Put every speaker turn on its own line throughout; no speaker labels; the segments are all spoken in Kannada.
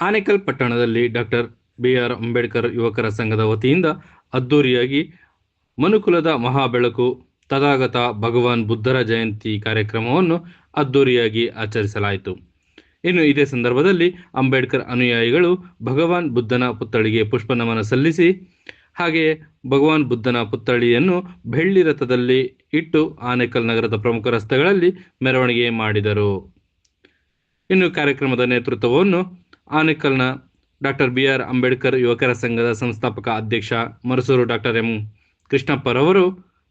ಆನೇಕಲ್ ಪಟ್ಟಣದಲ್ಲಿ ಡಾಕ್ಟರ್ ಬಿ ಆರ್ ಅಂಬೇಡ್ಕರ್ ಯುವಕರ ಸಂಘದ ವತಿಯಿಂದ ಅದ್ದೂರಿಯಾಗಿ ಮನುಕುಲದ ಮಹಾಬೆಳಕು ತಥಾಗತ ಭಗವಾನ್ ಬುದ್ಧರ ಜಯಂತಿ ಕಾರ್ಯಕ್ರಮವನ್ನು ಅದ್ದೂರಿಯಾಗಿ ಆಚರಿಸಲಾಯಿತು. ಇನ್ನು ಇದೇ ಸಂದರ್ಭದಲ್ಲಿ ಅಂಬೇಡ್ಕರ್ ಅನುಯಾಯಿಗಳು ಭಗವಾನ್ ಬುದ್ಧನ ಪುತ್ಥಳಿಗೆ ಪುಷ್ಪನಮನ ಸಲ್ಲಿಸಿ, ಹಾಗೆಯೇ ಭಗವಾನ್ ಬುದ್ಧನ ಪುತ್ಥಳಿಯನ್ನು ಬೆಳ್ಳಿ ರಥದಲ್ಲಿ ಇಟ್ಟು ಆನೇಕಲ್ ನಗರದ ಪ್ರಮುಖ ರಸ್ತೆಗಳಲ್ಲಿ ಮೆರವಣಿಗೆ ಮಾಡಿದರು. ಇನ್ನು ಕಾರ್ಯಕ್ರಮದ ನೇತೃತ್ವವನ್ನು ಆನೇಕಲ್ನ ಡಾಕ್ಟರ್ ಬಿ ಆರ್ ಅಂಬೇಡ್ಕರ್ ಯುವಕರ ಸಂಘದ ಸಂಸ್ಥಾಪಕ ಅಧ್ಯಕ್ಷ ಮರಸೂರು ಡಾಕ್ಟರ್ ಎಂ. ಕೃಷ್ಣಪ್ಪರವರು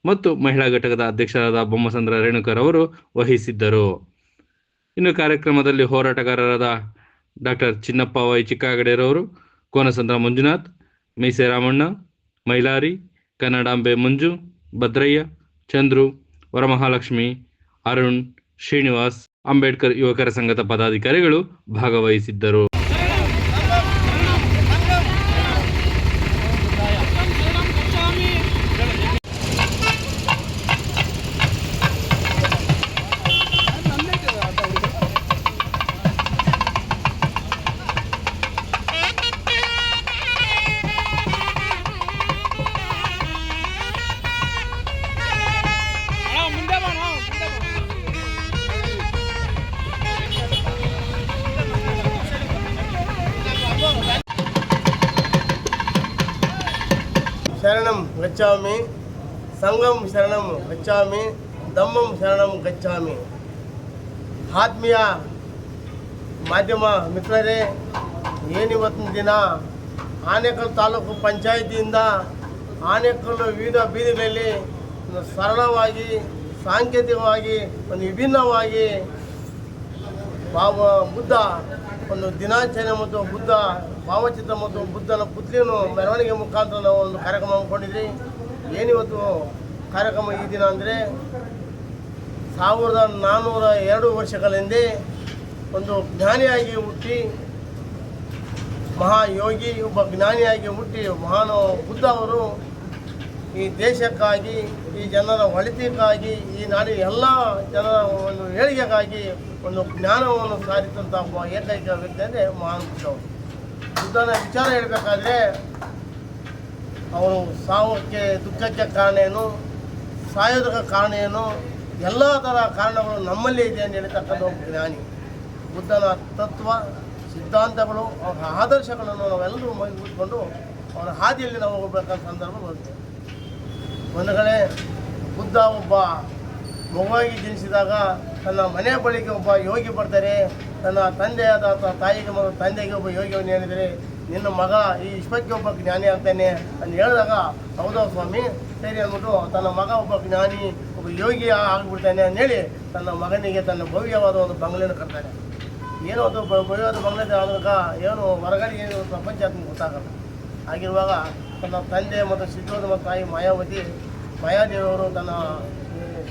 ಮತ್ತು ಮಹಿಳಾ ಘಟಕದ ಅಧ್ಯಕ್ಷರಾದ ಬೊಮ್ಮಸಂದ್ರ ರೇಣುಕರವರು ವಹಿಸಿದ್ದರು. ಇನ್ನು ಕಾರ್ಯಕ್ರಮದಲ್ಲಿ ಹೋರಾಟಗಾರರಾದ ಡಾಕ್ಟರ್ ಚಿನ್ನಪ್ಪ ವೈ. ಚಿಕ್ಕಗಡೆರವರು, ಕೋನಸಂದ್ರ ಮಂಜುನಾಥ್, ಮೀಸೆ ರಾಮಣ್ಣ, ಮೈಲಾರಿ, ಕನ್ನಡಾಂಬೆ ಮಂಜು, ಭದ್ರಯ್ಯ, ಚಂದ್ರು, ವರಮಹಾಲಕ್ಷ್ಮಿ, ಅರುಣ್ ಶ್ರೀನಿವಾಸ್, ಅಂಬೇಡ್ಕರ್ ಯುವಕರ ಸಂಘದ ಪದಾಧಿಕಾರಿಗಳು ಭಾಗವಹಿಸಿದ್ದರು.
ಶರಣಂ ಗಚ್ಚಾಮಿ ಸಂಘಂ ಶರಣಂ ಗಚ್ಚಾಮಿ ಧಮ್ಮಂ ಶರಣಂ ಗಚ್ಚಾಮಿ ಆತ್ಮೀಯ ಮಾಧ್ಯಮ ಮಿತ್ರರೇ ಏನಿವತ್ತಿನ ದಿನ ಆನೇಕಲ್ ತಾಲೂಕು ಪಂಚಾಯತಿಯಿಂದ ಆನೇಕಲ್ಲು ವಿವಿಧ ಬೀದಿಗಳಲ್ಲಿ ಸರಳವಾಗಿ ಸಾಂಕೇತಿಕವಾಗಿ ಒಂದು ವಿಭಿನ್ನವಾಗಿ ಬಾಬಾ ಬುದ್ಧ ಒಂದು ದಿನಾಚರಣೆ ಮತ್ತು ಬುದ್ಧ ಭಾವಚಿತ್ರ ಮತ್ತು ಬುದ್ಧನ ಪುತ್ಲಿಯನ್ನು ಮೆರವಣಿಗೆ ಮುಖಾಂತರ ನಾವು ಒಂದು ಕಾರ್ಯಕ್ರಮ ಹಮ್ಮಿಕೊಂಡಿದ್ವಿ ಏನಿವತ್ತು ಕಾರ್ಯಕ್ರಮ ಈ ದಿನ ಅಂದರೆ ಸಾವಿರದ ನಾನ್ನೂರ ಎರಡು ವರ್ಷಗಳ ಹಿಂದೆ ಒಂದು ಜ್ಞಾನಿಯಾಗಿ ಹುಟ್ಟಿ ಮಹಾಯೋಗಿ, ಒಬ್ಬ ಜ್ಞಾನಿಯಾಗಿ ಹುಟ್ಟಿ ಮಹಾನ್ ಬುದ್ಧ ಅವರು ಈ ದೇಶಕ್ಕಾಗಿ, ಈ ಜನರ ಒಳಿತಿಗಾಗಿ, ಈ ನಾಡಿನ ಎಲ್ಲ ಜನರ ಒಂದು ಏಳಿಗೆಗಾಗಿ ಒಂದು ಜ್ಞಾನವನ್ನು ಸಾರಿದಂಥ ಒಬ್ಬ ಏಕೈಕ ವ್ಯಕ್ತಿ ಅಂದರೆ ಮಹಾನ್ ಬುದ್ಧನ ವಿಚಾರ ಹೇಳಬೇಕಾದ್ರೆ, ಅವರು ಸಾವಕ್ಕೆ ದುಃಖಕ್ಕೆ ಕಾರಣ ಏನು, ಸಾಯೋದಕ್ಕೆ ಕಾರಣ ಏನು, ಎಲ್ಲ ಥರ ಕಾರಣಗಳು ನಮ್ಮಲ್ಲೇ ಇದೆ ಅಂತ ಹೇಳ್ತಕ್ಕಂಥ ಒಬ್ಬ ಜ್ಞಾನಿ. ಬುದ್ಧನ ತತ್ವ, ಸಿದ್ಧಾಂತಗಳು, ಅವರ ಆದರ್ಶಗಳನ್ನು ನಾವೆಲ್ಲರೂ ಮೈಗೂಡಿಕೊಂಡು ಅವರ ಹಾದಿಯಲ್ಲಿ ನಾವು ಹೋಗಬೇಕಾದ ಸಂದರ್ಭ ಬರುತ್ತೆ ಒಂದು ಕಡೆ ಬುದ್ಧ ಒಬ್ಬ, ಮಗುವಾಗಿ ಜನಿಸಿದಾಗ ತನ್ನ ಮನೆಯ ಬಳಿಗೆ ಒಬ್ಬ ಯೋಗಿ ಬರ್ತಾರೆ. ತನ್ನ ತಂದೆಯಾದ ಅಥವಾ ತಾಯಿಗೆ ಮತ್ತು ತಂದೆಗೆ ಒಬ್ಬ ಯೋಗಿಯನ್ನು ಹೇಳಿದರೆ, ನಿನ್ನ ಮಗ ಈ ವಿಶ್ವಕ್ಕೆ ಒಬ್ಬ ಜ್ಞಾನಿ ಆಗ್ತಾನೆ ಅಂತ ಹೇಳಿದಾಗ, ಹೌದಾ ಸ್ವಾಮಿ? ಸರಿ ಅಂದ್ಬಿಟ್ಟು ತನ್ನ ಮಗ ಒಬ್ಬ ಜ್ಞಾನಿ, ಒಬ್ಬ ಯೋಗಿ ಆಗಿಬಿಡ್ತಾನೆ ಅಂತೇಳಿ ತನ್ನ ಮಗನಿಗೆ ತನ್ನ ಭವ್ಯವಾದ ಒಂದು ಬಂಗಲೆಯನ್ನು ಕರ್ತಾನೆ ಏನೋ ಅದು ಭವ್ಯವಾದ ಬಂಗಲೆ ಆದಾಗ ಏನು ಹೊರಗಡೆ ಏನು ಪ್ರಪಂಚ ಗೊತ್ತಾಗಲ್ಲ. ಆಗಿರುವಾಗ ತನ್ನ ತಂದೆ ಮತ್ತು ಸಿದ್ಧೋದ ತಾಯಿ ಮಾಯಾವತಿ, ಮಾಯಾದೇವಿಯವರು ತನ್ನ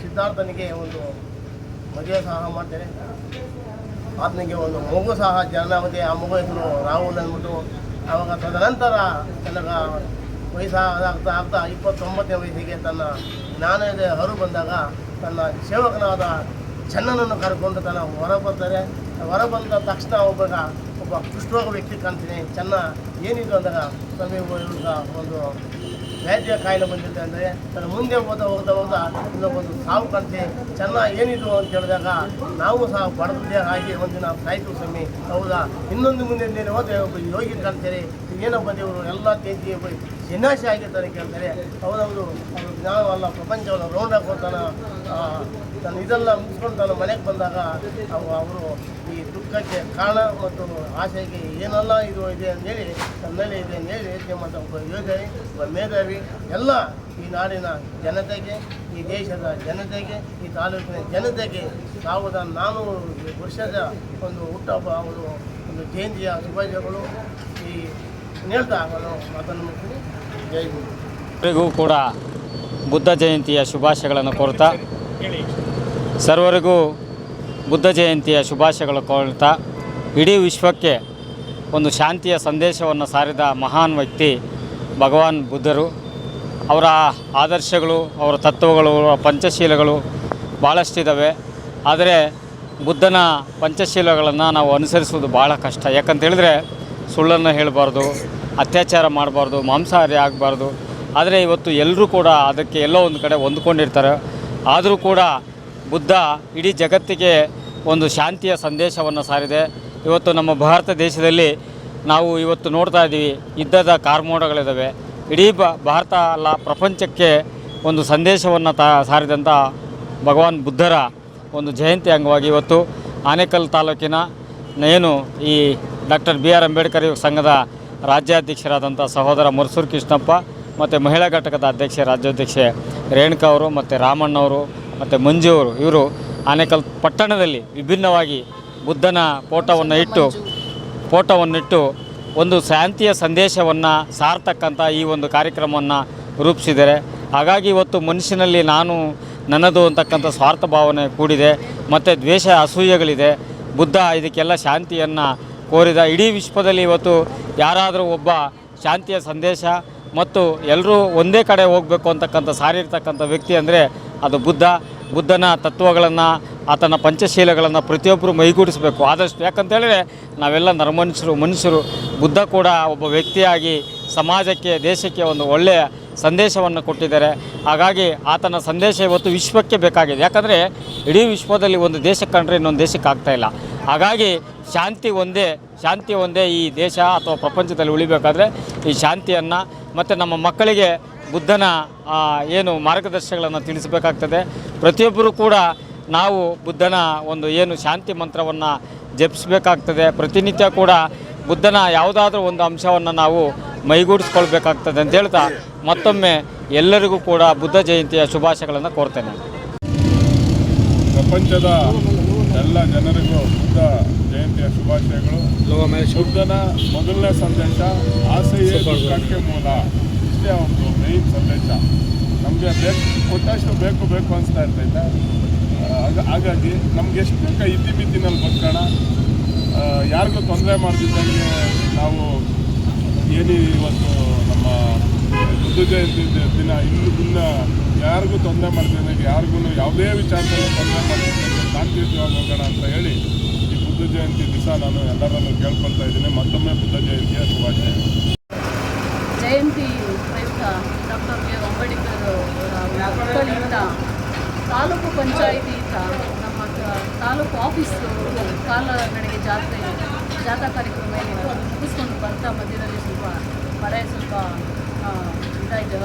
ಸಿದ್ಧಾರ್ಥನಿಗೆ ಒಂದು ಮದುವೆ ಸಹ ಮಾಡ್ತಾರೆ. ಆತನಿಗೆ ಒಂದು ಮಗು ಸಹ ಜನನಾಗುತ್ತೆ ಆ ಮಗು ಹೆಸರು ರಾಹುಲ್ ಅಂದ್ಬಿಟ್ಟು ಆವಾಗ ತದನಂತರ ತನಗ ವಯಸ್ಸಾಗ್ತಾ ಆಗ್ತಾ ಇಪ್ಪತ್ತೊಂಬತ್ತನೇ ವಯಸ್ಸಿಗೆ ತನ್ನ ಜ್ಞಾನದ ಹರು ಬಂದಾಗ ತನ್ನ ಸೇವಕನಾದ ಚನ್ನನನ್ನು ಕರ್ಕೊಂಡು ತನ್ನ ಹೊರ ಬರ್ತಾರೆ. ಹೊರ ಬಂದ ತಕ್ಷಣ ಒಬ್ಬ ಒಬ್ಬ ಕುಷ್ಠರೋಗ ವ್ಯಕ್ತಿ ಕಾಣ್ತೀನಿ ಚೆನ್ನ ಏನಿದು ಅಂದಾಗ ಸ್ವಾಮಿ ಒಂದು ವ್ಯಾಜ್ಯ ಕಾಯಿಲೆ ಬಂದಿದೆ ಅಂದರೆ ತನ್ನ ಮುಂದೆ ಹೋದ ಹೋದ ಹೋಗ್ತಾ ಒಂದು ಸಾವು ಕಂತೆ ಚೆನ್ನಾಗಿ ಏನಿದು ಅಂತ ಹೇಳಿದಾಗ ನಾವು ಸಹ ಬಡದೇ ಆಗಿ ಒಂದಿನ ಸಾಯ್ತು ಸ್ವಾಮಿ, ಹೌದಾ? ಇನ್ನೊಂದು ಮುಂದೆ ಹೋದ್ರೆ ಒಬ್ಬ ಯೋಗಿ ಕಾಣ್ತಾರೆ. ಏನಪ್ಪ ದೇವರು ಎಲ್ಲ ತೇಜಿ ವಿನಾಶ ಆಗಿರ್ತಾರೆ ಕೇಳ್ತಾರೆ. ಹೌದೌದು, ಅವರು ಜ್ಞಾನವಲ್ಲ ಪ್ರಪಂಚವನ್ನು ರೌಂಡ್ ಹಾಕೋತಾನ ತನ್ನ ಇದೆಲ್ಲ ಮುಗಿಸ್ಕೊಂಡು ತಾನು ಮನೆಗೆ ಬಂದಾಗ ಅವು, ಅವರು ಈ ದುಃಖಕ್ಕೆ ಕಾರಣ ಮತ್ತು ಆಸೆಗೆ ಏನೆಲ್ಲ ಇದು ಇದೆ ಅಂತೇಳಿ ತನ್ನಲ್ಲಿ ಇದೆ ಅಂತೇಳಿ ಯೋಚನೆ ಮಾಡ್ತಾ ಒಬ್ಬ ಯೋಧರಿ ಒಬ್ಬ ಮೇಧಾವಿ, ಎಲ್ಲ ಈ ನಾಡಿನ ಜನತೆಗೆ, ಈ ದೇಶದ ಜನತೆಗೆ, ಈ ತಾಲೂಕಿನ ಜನತೆಗೆ ಸಾವಿರದ ನಾನ್ನೂರು ವರ್ಷದ ಒಂದು ಹುಟ್ಟಹಬ್ಬ ಅವರು ಒಂದು ಜಯಂತಿಯ ಶುಭಾಶಯಗಳು. ಹೇಳ್ತಾ
ಕೂಡ ಬುದ್ಧ ಜಯಂತಿಯ ಶುಭಾಶಯಗಳನ್ನು ಕೋರ್ತಾ ಸರ್ವರಿಗೂ ಬುದ್ಧ ಜಯಂತಿಯ ಶುಭಾಶಯಗಳು ಕೋರ್ತಾ ಇಡೀ ವಿಶ್ವಕ್ಕೆ ಒಂದು ಶಾಂತಿಯ ಸಂದೇಶವನ್ನು ಸಾರಿದ ಮಹಾನ್ ವ್ಯಕ್ತಿ ಭಗವಾನ್ ಬುದ್ಧರು. ಅವರ ಆದರ್ಶಗಳು, ಅವರ ತತ್ವಗಳು, ಅವರ ಪಂಚಶೀಲಗಳು ಭಾಳಷ್ಟಿದ್ದಾವೆ ಆದರೆ ಬುದ್ಧನ ಪಂಚಶೀಲಗಳನ್ನು ನಾವು ಅನುಸರಿಸುವುದು ಭಾಳ ಕಷ್ಟ. ಯಾಕಂತ ಹೇಳಿದ್ರೆ ಸುಳ್ಳನ್ನು ಹೇಳಬಾರ್ದು ಅತ್ಯಾಚಾರ ಮಾಡಬಾರ್ದು, ಮಾಂಸಾಹಾರಿ ಆಗಬಾರ್ದು. ಆದರೆ ಇವತ್ತು ಎಲ್ಲರೂ ಕೂಡ ಅದಕ್ಕೆ ಎಲ್ಲೋ ಒಂದು ಕಡೆ ಹೊಂದ್ಕೊಂಡಿರ್ತಾರೆ. ಆದರೂ ಕೂಡ ಬುದ್ಧ ಇಡೀ ಜಗತ್ತಿಗೆ ಒಂದು ಶಾಂತಿಯ ಸಂದೇಶವನ್ನು ಸಾರಿದೆ. ಇವತ್ತು ನಮ್ಮ ಭಾರತ ದೇಶದಲ್ಲಿ ನಾವು ಇವತ್ತು ನೋಡ್ತಾ ಇದ್ದೀವಿ, ಯುದ್ಧದ ಕಾರ್ಮೋಡಗಳಿದ್ದಾವೆ ಇಡೀ ಬ, ಭಾರತ ಅಲ್ಲ, ಪ್ರಪಂಚಕ್ಕೆ ಒಂದು ಸಂದೇಶವನ್ನು ತಾ ಸಾರಿದಂಥ ಭಗವಾನ್ ಬುದ್ಧರ ಒಂದು ಜಯಂತಿ ಅಂಗವಾಗಿ ಇವತ್ತು ಆನೇಕಲ್ ತಾಲೂಕಿನ ಏನು ಈ ಡಾಕ್ಟರ್ ಬಿ ಆರ್ ಅಂಬೇಡ್ಕರ್ ಸಂಘದ ರಾಜ್ಯಾಧ್ಯಕ್ಷರಾದಂಥ ಸಹೋದರ ಮುರ್ಸೂರ್ ಕೃಷ್ಣಪ್ಪ ಮತ್ತು ಮಹಿಳಾ ಘಟಕದ ಅಧ್ಯಕ್ಷೆ, ರಾಜ್ಯಾಧ್ಯಕ್ಷೆ ರೇಣುಕಾ ಅವರು ಮತ್ತು ರಾಮಣ್ಣವರು ಮತ್ತು ಮಂಜು ಅವರು, ಇವರು ಆನೇಕಲ್ ಪಟ್ಟಣದಲ್ಲಿ ವಿಭಿನ್ನವಾಗಿ ಬುದ್ಧನ ಫೋಟೋವನ್ನು ಇಟ್ಟು, ಫೋಟೋವನ್ನಿಟ್ಟು ಒಂದು ಶಾಂತಿಯ ಸಂದೇಶವನ್ನು ಸಾರ್ತಕ್ಕಂಥ ಈ ಒಂದು ಕಾರ್ಯಕ್ರಮವನ್ನು ರೂಪಿಸಿದ್ದಾರೆ. ಹಾಗಾಗಿ ಇವತ್ತು ಮನುಷ್ಯನಲ್ಲಿ ನಾನು ನನ್ನದು ಅಂತಕ್ಕಂಥ ಸ್ವಾರ್ಥ ಭಾವನೆ ಕೂಡಿದೆ. ಮತ್ತು ದ್ವೇಷ ಅಸೂಯೆಗಳಿದೆ. ಬುದ್ಧ ಇದಕ್ಕೆಲ್ಲ ಶಾಂತಿಯನ್ನು ಕೋರಿದ ಇಡೀ ವಿಶ್ವದಲ್ಲಿ ಇವತ್ತು ಯಾರಾದರೂ ಒಬ್ಬ ಶಾಂತಿಯ ಸಂದೇಶ ಮತ್ತು ಎಲ್ಲರೂ ಒಂದೇ ಕಡೆ ಹೋಗಬೇಕು ಅಂತಕ್ಕಂಥ ಸಾರಿರ್ತಕ್ಕಂಥ ವ್ಯಕ್ತಿ ಅಂದರೆ ಅದು ಬುದ್ಧ. ಬುದ್ಧನ ತತ್ವಗಳನ್ನು, ಆತನ ಪಂಚಶೀಲಗಳನ್ನು ಪ್ರತಿಯೊಬ್ಬರು ಮೈಗೂಡಿಸಬೇಕು. ಆದಷ್ಟು ಯಾಕಂತೇಳಿದ್ರೆ ನಾವೆಲ್ಲ ನರಮನುಷ್ಯರು, ಮನುಷ್ಯರು. ಬುದ್ಧ ಕೂಡ ಒಬ್ಬ ವ್ಯಕ್ತಿಯಾಗಿ ಸಮಾಜಕ್ಕೆ, ದೇಶಕ್ಕೆ ಒಂದು ಒಳ್ಳೆಯ ಸಂದೇಶವನ್ನು ಕೊಟ್ಟಿದ್ದಾರೆ. ಹಾಗಾಗಿ ಆತನ ಸಂದೇಶ ಇವತ್ತು ವಿಶ್ವಕ್ಕೆ ಬೇಕಾಗಿದೆ. ಯಾಕಂದರೆ ಇಡೀ ವಿಶ್ವದಲ್ಲಿ ಒಂದು ದೇಶಕ್ಕೆ ಕಂಡ್ರೆ ಇನ್ನೊಂದು ದೇಶಕ್ಕೆ ಆಗ್ತಾ ಇಲ್ಲ. ಹಾಗಾಗಿ ಶಾಂತಿ ಒಂದೇ ಶಾಂತಿ ಒಂದೇ ಈ ದೇಶ ಅಥವಾ ಪ್ರಪಂಚದಲ್ಲಿ ಉಳಿಬೇಕಾದ್ರೆ ಈ ಶಾಂತಿಯನ್ನು ಮತ್ತು ನಮ್ಮ ಮಕ್ಕಳಿಗೆ ಬುದ್ಧನ ಏನು ಮಾರ್ಗದರ್ಶನಗಳನ್ನು ತಿಳಿಸಬೇಕಾಗ್ತದೆ. ಪ್ರತಿಯೊಬ್ಬರೂ ಕೂಡ ನಾವು ಬುದ್ಧನ ಒಂದು ಏನು ಶಾಂತಿ ಮಂತ್ರವನ್ನು ಜಪಿಸಬೇಕಾಗ್ತದೆ. ಪ್ರತಿನಿತ್ಯ ಕೂಡ ಬುದ್ಧನ ಯಾವುದಾದ್ರೂ ಒಂದು ಅಂಶವನ್ನು ನಾವು ಮೈಗೂಡಿಸ್ಕೊಳ್ಬೇಕಾಗ್ತದೆ ಅಂತ ಹೇಳ್ತಾ ಮತ್ತೊಮ್ಮೆ ಎಲ್ಲರಿಗೂ ಕೂಡ ಬುದ್ಧ ಜಯಂತಿಯ ಶುಭಾಶಯಗಳನ್ನು ಕೋರ್ತೇನೆ.
ಪ್ರಪಂಚದ ಎಲ್ಲ ಜನರಿಗೂ ಬುದ್ಧ ಜಯಂತಿಯ ಶುಭಾಶಯಗಳು. ಬುದ್ಧನ ಮೊದಲನೇ ಸಂದೇಶ ಆಸೆಯೇ ದುಃಖಕ್ಕೆ ಮೂಲ. ಇಷ್ಟೇ ಒಂದು ಮೇನ್ ಸಂದೇಶ. ನಮಗೆ ಬೇಕು ಕೊಟ್ಟಷ್ಟು ಬೇಕು ಬೇಕು ಅನಿಸ್ತಾ ಇರ್ತೈತೆ ಹಾಗಾಗಿ ನಮ್ಗೆ ಎಷ್ಟು ಬೇಕ ಇದ್ದಿಮಿದ್ದಿನಲ್ಲಿ ಬದುಕೋಣ. ಆ, ಯಾರಿಗೂ ತೊಂದರೆ ಮಾಡ್ತಿದ್ದಂಗೆ ನಾವು ಏನು ಇವತ್ತು ನಮ್ಮ ಬುದ್ಧ ಜಯಂತಿ ದಿನ ಇನ್ನು ದಿನ ಯಾರಿಗೂ ತೊಂದರೆ ಮಾಡ್ತಿದ್ದೆ ಯಾರಿಗೂ ಯಾವುದೇ ವಿಚಾರದಲ್ಲಿ ತೊಂದರೆ ಮಾಡ್ತಿದ್ದೆ ಶಾಂತಿಯುತವಾಗಿ ಹೋಗೋಣ ಅಂತ ಹೇಳಿ ಈ ಬುದ್ಧ ಜಯಂತಿ ದಿವಸ ನಾನು ಎಲ್ಲರನ್ನು ಕೇಳ್ಕೊಳ್ತಾ ಇದ್ದೀನಿ. ಮತ್ತೊಮ್ಮೆ ಬುದ್ಧ ಜಯಂತಿಯ ಶುಭಾಶಯ.
ಜಯಂತಿ ಪ್ರಯುಕ್ತ ಡಾಕ್ಟರ್ ಕೆ. ಆರ್ ಅಂಬೇಡ್ಕರ್ ಅವರ ತಾಲೂಕು ಪಂಚಾಯಿತಿಯಿಂದ ನಮ್ಮ ತಾಲೂಕು ಆಫೀಸ್ ಕಾಲ್ನಡೆಗೆ ಜಾತ್ರೆ ಜಾಥಾ ಕಾರ್ಯಕ್ರಮ ಏನಿತ್ತು ಅದು ಮುಗಿಸ್ಕೊಂಡು ಬರ್ತಾ ಮಧ್ಯದಲ್ಲಿ ಸ್ವಲ್ಪ ಮಳೆ ಸ್ವಲ್ಪ ಇದಾಯಿತು.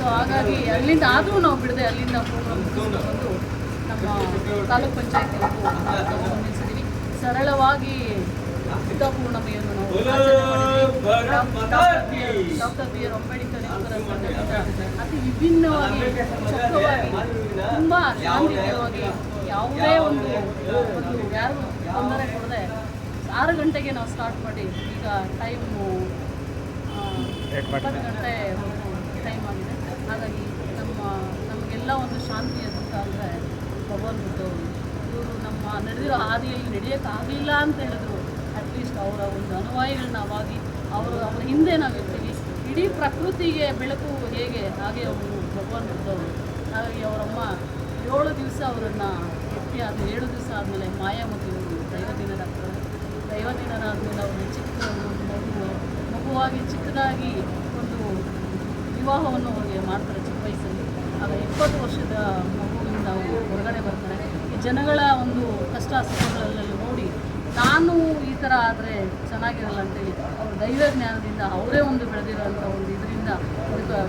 ಸೊ ಹಾಗಾಗಿ ಅಲ್ಲಿಂದ ಆದರೂ ನಾವು ಬಿಡದೆ ಅಲ್ಲಿಂದ ಪ್ರೋಗ್ರಾಮ್ ಬಂದು ನಮ್ಮ ತಾಲೂಕು ಪಂಚಾಯತಿ ನಿಲ್ಲಿಸಿದ್ದೀವಿ ಸರಳವಾಗಿ ಪೂರ್ಣಮೆಯನ್ನು ನಾವು ಡಾಕ್ಟರ್ ಬಿ ಆರ್ ಅಂಬೇಡ್ಕರ್ ಅತಿ ವಿಭಿನ್ನವಾಗಿ ಚೊಕ್ಕವಾಗಿ ತುಂಬ ಶಾಂತಿಯುತವಾಗಿ ಯಾವುದೇ ಒಂದು ಒಂದು ಯಾರಿಗೂ ತೊಂದರೆ ಕೊಡದೆ ಆರು ಗಂಟೆಗೆ ನಾವು ಸ್ಟಾರ್ಟ್ ಮಾಡಿ ಈಗ ಟೈಮು ಇಪ್ಪತ್ತು ಗಂಟೆ ಟೈಮ್ ಆಗಿದೆ. ಹಾಗಾಗಿ ನಮ್ಮ, ನಮಗೆಲ್ಲ ಒಂದು ಶಾಂತಿ ಅಂತ ಅಂದರೆ ಭಗವಾನ್ ಬುದ್ಧವರು ಇವರು ನಮ್ಮ ನಡೆದಿರೋ ಹಾದಿಯಲ್ಲಿ ನಡೆಯೋಕ್ಕಾಗಲಿಲ್ಲ ಅಂತ ಹೇಳಿದ್ರು. ಅಟ್ಲೀಸ್ಟ್ ಅವರ ಒಂದು ಅನುವಾಯಿಗಳನ್ನ ಅವಾಗಿ ಅವರು ಅವರ ಹಿಂದೆ ನಾವಿರ್ತೀವಿ ಇಡೀ ಪ್ರಕೃತಿಗೆ ಬೆಳಕು ಹೇಗೆ ಹಾಗೆ ಅವರು ಭಗವಾನ್ ಬುದ್ಧವರು ಹಾಗಾಗಿ ಅವರಮ್ಮ ಏಳು ದಿವಸ ಅವರನ್ನು ಎತ್ತಿ ಆದರೆ ಏಳು ದಿವಸ ಆದಮೇಲೆ ಮಾಯಾಮತಿ ಅವರು ದೈವದಿನರ ದೈವದಿನರಾದಮೇಲೆ ಅವರು ಚಿಕ್ಕ ಮಗು ಮಗುವಾಗಿ ಚಿಕ್ಕದಾಗಿ ವಿವಾಹವನ್ನು ಅವರಿಗೆ ಮಾಡ್ತಾರೆ ಚಿಕ್ಕ ವಯಸ್ಸಲ್ಲಿ. ಆಗ ಇಪ್ಪತ್ತು ವರ್ಷದ ಮಗುವಿಂದ ಅವರು ಹೊರಗಡೆ ಬರ್ತಾರೆ. ಈ ಜನಗಳ ಒಂದು ಕಷ್ಟ ಸುಖಗಳಲ್ಲಿ ನೋಡಿ ನಾನು ಈ ಥರ ಆದರೆ ಚೆನ್ನಾಗಿರಲ್ಲ ಅಂತೇಳಿ ಅವ್ರ ದೈವ ಜ್ಞಾನದಿಂದ ಅವರೇ ಒಂದು ಬೆಳೆದಿರೋಂಥ ಒಂದು ಇದರಿಂದ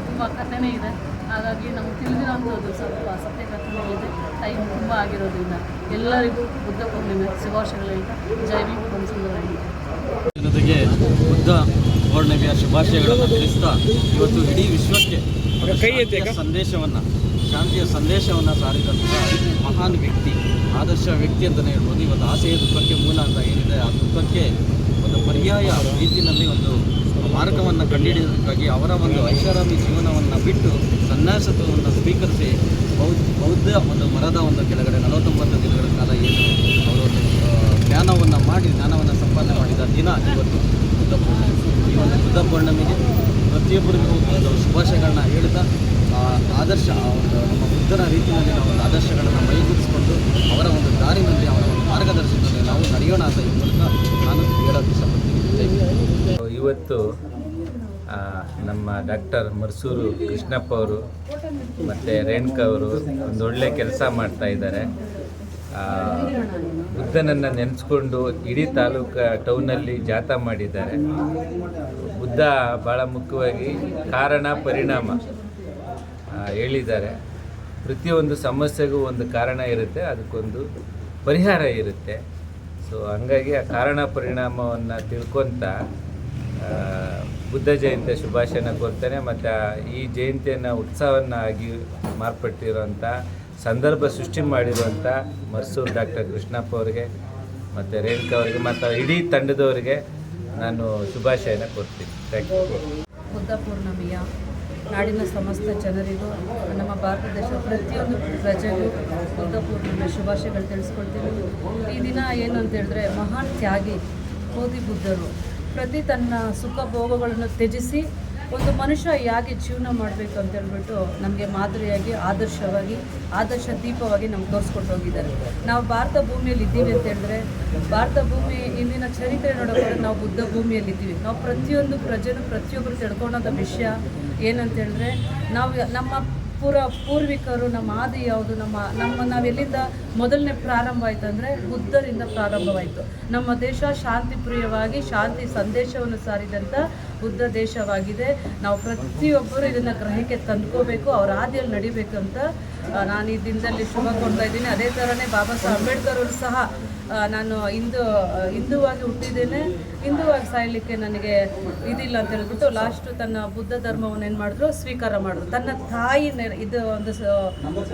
ತುಂಬ ಕಥೆನೇ ಇದೆ. ಹಾಗಾಗಿ ನಮ್ಗೆ ತಿಳಿದಿರೋಂಥದ್ದು ಸ್ವಲ್ಪ ಸತ್ಯ ಕಥೆನೇ ಇದೆ. ಟೈಮ್ ತುಂಬ ಆಗಿರೋದ್ರಿಂದ ಎಲ್ಲರಿಗೂ ಬುದ್ಧ ಪೂರ್ಣಿಮೆ ಶುಭಾಶಯಗಳು ಹೇಳ್ತಾ, ಜೈ ಭೀಮ್
ಜೊತೆಗೆ ಬುದ್ಧ ಪೌರ್ಣಿಮೆಯ ಶುಭಾಶಯಗಳನ್ನು ತಿಳಿಸ್ತಾ ಇವತ್ತು ಇಡೀ ವಿಶ್ವಕ್ಕೆ ಸಂದೇಶವನ್ನು ಶಾಂತಿಯ ಸಂದೇಶವನ್ನು ಸಾರಿದಂತಹ ಮಹಾನ್ ವ್ಯಕ್ತಿ ಆದರ್ಶ ವ್ಯಕ್ತಿ ಅಂತಲೇ ಹೇಳ್ಬೋದು. ಇವತ್ತು ಆಸೆಯ ದುಃಖಕ್ಕೆ ಮೂಲ ಅಂತ ಏನಿದೆ ಆ ದುಃಖಕ್ಕೆ ಒಂದು ಪರ್ಯಾಯ ರೀತಿಯಲ್ಲಿ ಒಂದು ಮಾರ್ಗವನ್ನು ಕಂಡುಹಿಡಿಯೋದಕ್ಕಾಗಿ ಅವರ ಒಂದು ಐಷಾರಾಮಿ ಜೀವನವನ್ನು ಬಿಟ್ಟು ಸನ್ಯಾಸತ್ವವನ್ನು ಸ್ವೀಕರಿಸಿ ಬೌದ್ಧ ಬೌದ್ಧ ಒಂದು ಮರದ ಒಂದು ಕೆಳಗಡೆ ನಲವತ್ತೊಂಬತ್ತು ದಿನಗಳ ಕಾಲ ಏನು ಅವರು ಜ್ಞಾನವನ್ನು ಮಾಡಿ ಜ್ಞಾನವನ್ನು ಸಂಪಾದನೆ ಮಾಡಿದ ದಿನ ಇವತ್ತು. ಬುದ್ಧ ಪೂರ್ಣಿಮೆ ಈ ಒಂದು ಬುದ್ಧ ಪೂರ್ಣಿಮೆಗೆ ಪ್ರತಿಯೊಬ್ಬರಿಗೂ ಒಂದು ಶುಭಾಶಯಗಳನ್ನ ಹೇಳ್ತಾ ಆದರ್ಶ ಒಂದು ನಮ್ಮ ಬುದ್ಧನ ರೀತಿಯಲ್ಲಿ ನಾವು ಒಂದು ಆದರ್ಶಗಳನ್ನು ಮೈಗೂಡಿಸಿಕೊಂಡು ಅವರ ಒಂದು ದಾರಿನಲ್ಲಿ, ಅವರ ಒಂದು ಮಾರ್ಗದರ್ಶನದಲ್ಲಿ ನಾವು ನಡೆಯೋಣ ಅಂತ ಈ ಮೂಲಕ ನಾನು ಹೇಳೋದು ಇಷ್ಟಪಡ್ತೀನಿ.
ಇವತ್ತು ನಮ್ಮ ಡಾಕ್ಟರ್ ಮರ್ಸೂರು ಕೃಷ್ಣಪ್ಪ ಅವರು ಮತ್ತು ರೇಣುಕಾ ಅವರು ಒಳ್ಳೆ ಕೆಲಸ ಮಾಡ್ತಾ ಇದ್ದಾರೆ. ಬುದ್ಧನನ್ನು ನೆನೆಸ್ಕೊಂಡು ಇಡೀ ತಾಲೂಕು ಟೌನಲ್ಲಿ ಜಾಥಾ ಮಾಡಿದ್ದಾರೆ. ಬುದ್ಧ ಭಾಳ ಮುಖ್ಯವಾಗಿ ಕಾರಣ, ಪರಿಣಾಮ ಹೇಳಿದ್ದಾರೆ. ಪ್ರತಿಯೊಂದು ಸಮಸ್ಯೆಗೂ ಒಂದು ಕಾರಣ ಇರುತ್ತೆ, ಅದಕ್ಕೊಂದು ಪರಿಹಾರ ಇರುತ್ತೆ. ಸೊ ಹಂಗಾಗಿ ಆ ಕಾರಣ, ಪರಿಣಾಮವನ್ನು ತಿಳ್ಕೊತ ಬುದ್ಧ ಜಯಂತಿಯ ಶುಭಾಶಯನ ಕೊಡ್ತಾನೆ ಮತ್ತು ಈ ಜಯಂತಿಯನ್ನು ಉತ್ಸವನ್ನಾಗಿ ಮಾರ್ಪಟ್ಟಿರೋಂಥ ಸಂದರ್ಭ ಸೃಷ್ಟಿ ಮಾಡಿರುವಂಥ ಮರ್ಸೂರು ಡಾಕ್ಟರ್ ಕೃಷ್ಣಪ್ಪ ಅವರಿಗೆ ಮತ್ತು ರೇಣುಕಾ ಅವರಿಗೆ ಮತ್ತು ಇಡೀ ತಂಡದವರಿಗೆ ನಾನು ಶುಭಾಶಯನ ಕೊಡ್ತೀನಿ. ಥ್ಯಾಂಕ್ ಯು
ಬುದ್ಧ ಪೂರ್ಣಮಿಯ ನಾಡಿನ ಸಮಸ್ತ ಜನರಿಗೂ ನಮ್ಮ ಭಾರತ ದೇಶದ ಪ್ರತಿಯೊಂದು ಪ್ರಜೆಗೂ ಬುದ್ಧ ಪೂರ್ಣಿಮೆ ಶುಭಾಶಯಗಳು ತಿಳಿಸ್ಕೊಳ್ತೀನಿ ಈ ದಿನ ಏನು ಅಂತ ಹೇಳಿದ್ರೆ ಮಹಾನ್ ತ್ಯಾಗಿ, ಬೋಧಿ ಬುದ್ಧರು ಪ್ರತಿ ತನ್ನ ಸುಖ ಭೋಗಗಳನ್ನು ತ್ಯಜಿಸಿ ಒಂದು ಮನುಷ್ಯ ಹೇಗೆ ಜೀವನ ಮಾಡಬೇಕು ಅಂತ ಹೇಳ್ಬಿಟ್ಟು ನಮಗೆ ಮಾದರಿಯಾಗಿ, ಆದರ್ಶವಾಗಿ, ಆದರ್ಶ ದೀಪವಾಗಿ ನಮ್ಗೆ ತೋರಿಸ್ಕೊಟ್ಟು ಹೋಗಿದ್ದಾರೆ. ನಾವು ಭಾರತ ಭೂಮಿಯಲ್ಲಿ ಇದ್ದೀವಿ ಅಂತ ಹೇಳಿದ್ರೆ, ಭಾರತ ಭೂಮಿ, ಇಂದಿನ ಚರಿತ್ರೆ ನೋಡೋಕೆ ನಾವು ಬುದ್ಧ ಭೂಮಿಯಲ್ಲಿ ಇದ್ದೀವಿ. ನಾವು ಪ್ರತಿಯೊಂದು ಪ್ರಜೆನೂ ಪ್ರತಿಯೊಬ್ಬರು ತಿಳ್ಕೊಳೋದ ವಿಷಯ ಏನಂತ ಹೇಳಿದ್ರೆ, ನಾವು ನಮ್ಮ ಪೂರ ಪೂರ್ವಿಕರು, ನಮ್ಮ ಆದಿ ಯಾವುದು, ನಮ್ಮ ನಮ್ಮ ನಾವೆಲ್ಲಿಂದ ಮೊದಲನೇ ಪ್ರಾರಂಭ ಆಯಿತು ಅಂದರೆ ಬುದ್ಧರಿಂದ ಪ್ರಾರಂಭವಾಯಿತು. ನಮ್ಮ ದೇಶ ಶಾಂತಿ ಪ್ರಿಯವಾಗಿ ಶಾಂತಿ ಸಂದೇಶವನ್ನು ಸಾರಿದಂಥ ಬುದ್ಧ ದೇಶವಾಗಿದೆ. ನಾವು ಪ್ರತಿಯೊಬ್ಬರು ಇದನ್ನು ಗ್ರಹಕ್ಕೆ ತಂದ್ಕೋಬೇಕು, ಅವ್ರ ಹಾದಿಯಲ್ಲಿ ಅಂತ ನಾನು ಈ ದಿನದಲ್ಲಿ ಶುಭ ಕೊಡ್ತಾ ಇದ್ದೀನಿ. ಅದೇ ಥರನೇ ಬಾಬಾ ಸಾಹೇಬ್ ಅಂಬೇಡ್ಕರ್ ಅವರು ಸಹ ನಾನು ಹಿಂದೂ, ಹಿಂದೂವಾಗಿ ಹುಟ್ಟಿದ್ದೇನೆ. ಹಿಂದೂವಾಗಿ ಸಾಯಲಿಕ್ಕೆ ನನಗೆ ಇದಿಲ್ಲ ಅಂತ ಹೇಳ್ಬಿಟ್ಟು ಲಾಸ್ಟ್ ತನ್ನ ಬುದ್ಧ ಧರ್ಮವನ್ನು ಏನು ಮಾಡಿದ್ರು? ಸ್ವೀಕಾರ ಮಾಡಿದ್ರು. ತನ್ನ ತಾಯಿ ಇದು ಒಂದು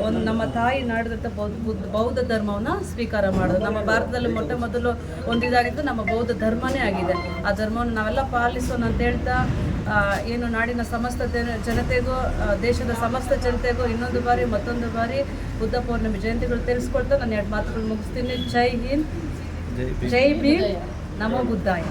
ಒಂದು ನಮ್ಮ ತಾಯಿ ನಾಡಿದಂಥ ಬೌದ್ಧ, ಬುದ್ಧ ಧರ್ಮವನ್ನು ಸ್ವೀಕಾರ ಮಾಡಿದ್ರು. ನಮ್ಮ ಭಾರತದಲ್ಲಿ ಮೊಟ್ಟ ಮೊದಲು ಒಂದು ಇದಾಗಿದ್ದು ನಮ್ಮ ಬೌದ್ಧ ಧರ್ಮನೇ ಆಗಿದೆ. ಆ ಧರ್ಮವನ್ನು ನಾವೆಲ್ಲ ಪಾಲಿಸೋಣ ಅಂತ ಹೇಳ್ತಾ ಆ, ಏನು ನಾಡಿನ ಸಮಸ್ತ ಜನ ಜನತೆಗೂ ದೇಶದ ಸಮಸ್ತ ಜನತೆಗೂ ಇನ್ನೊಂದು ಬಾರಿ ಮತ್ತೊಂದು ಬಾರಿ ಬುದ್ಧ ಪೌರ್ಣಿಮೆ ಜಯಂತಿಗಳು ತಿಳಿಸ್ಕೊಳ್ತಾ ನಾನು ಎರಡು ಮಾತುಗಳು ಮುಗಿಸ್ತೀನಿ. ಜೈ ಹಿಂದ್. ಜೈ ಭೀಮ್. ನಮೋ ಬುದ್ಧಾಯ.